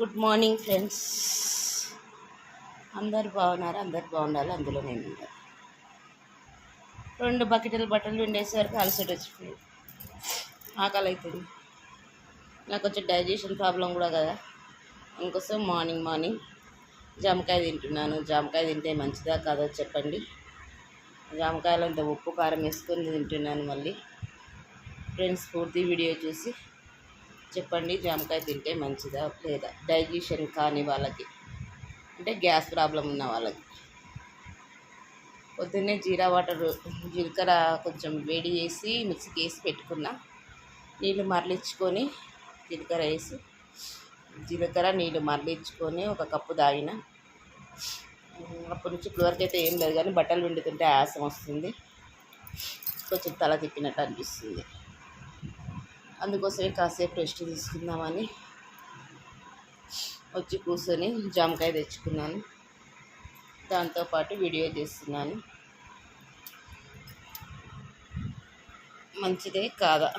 Good morning friends. అందరు బాగున్నారు? అందరు బాగుండాలి? అందులో నేను ఉండాలి రెండు బకెట్లు బట్టలు ఉండేసరికి అలసట వచ్చిపోయింది ఆకలి అవుతుంది నాకు వచ్చే డైజెషన్ ప్రాబ్లం కూడా కదా. అందుకోసం మార్నింగ్ మార్నింగ్ జామకాయ తింటున్నాను. జామకాయ తింటే మంచిదా కాదో చెప్పండి. జామకాయలు అంత ఉప్పు కారం వేసుకొని తింటున్నాను మళ్ళీ. ఫ్రెండ్స్ పూర్తి వీడియో చూసి చెప్పండి జామకాయ తింటే మంచిదా లేదా? డైజెషన్ కాని వాళ్ళకి అంటే గ్యాస్ ప్రాబ్లం ఉన్న వాళ్ళకి. పొద్దున్నే జీరా వాటర్ జీలకర్ర కొంచెం వేడి చేసి మిక్సీకి వేసి పెట్టుకున్నా. నీళ్ళు మరలించుకొని జీలకర్ర వేసి జీలకర్ర నీళ్ళు మరలించుకొని ఒక కప్పు తాగిన. అప్పటి నుంచి ఇప్పుడు వరకు అయితే ఏం లేదు కానీ బట్టలు పిండుతుంటే ఆయాసం వస్తుంది. కొంచెం తల తిప్పినట్టు అనిపిస్తుంది. అందుకోసమే కాసేపు రెస్ట్ తీసుకుందామని వచ్చి కూర్చొని జామకాయ తెచ్చుకున్నాను. దాంతోపాటు వీడియో చేస్తున్నాను మంచిదే కాదా?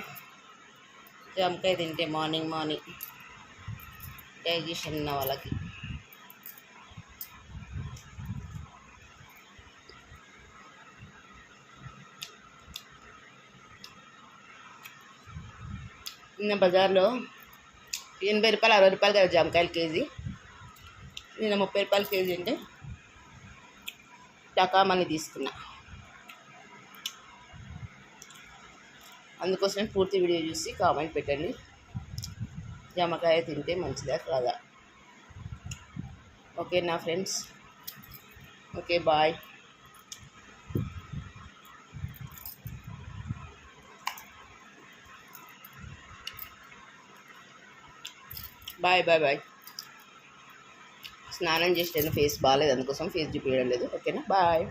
జామకాయ తింటే మార్నింగ్ మార్నింగ్ డైజెషన్ ఉన్న వాళ్ళకి. నిన్న బజార్లో ఎనభై రూపాయలు అరవై రూపాయలు కదా జామకాయలు కేజీ. నిన్న ముప్పై రూపాయలు కేజీ అంటే టకామని తీసుకున్నా. అందుకోసమే పూర్తి వీడియో చూసి కామెంట్ పెట్టండి. జామకాయ తింటే మంచిదా కాదా? ఓకే నా friends. Okay bye. Bye bye bye. స్నానం చేసిన ఫేస్ బాగాలేదు అందుకోసం ఫేస్ చూపించడం లేదు. ఓకేనా బాయ్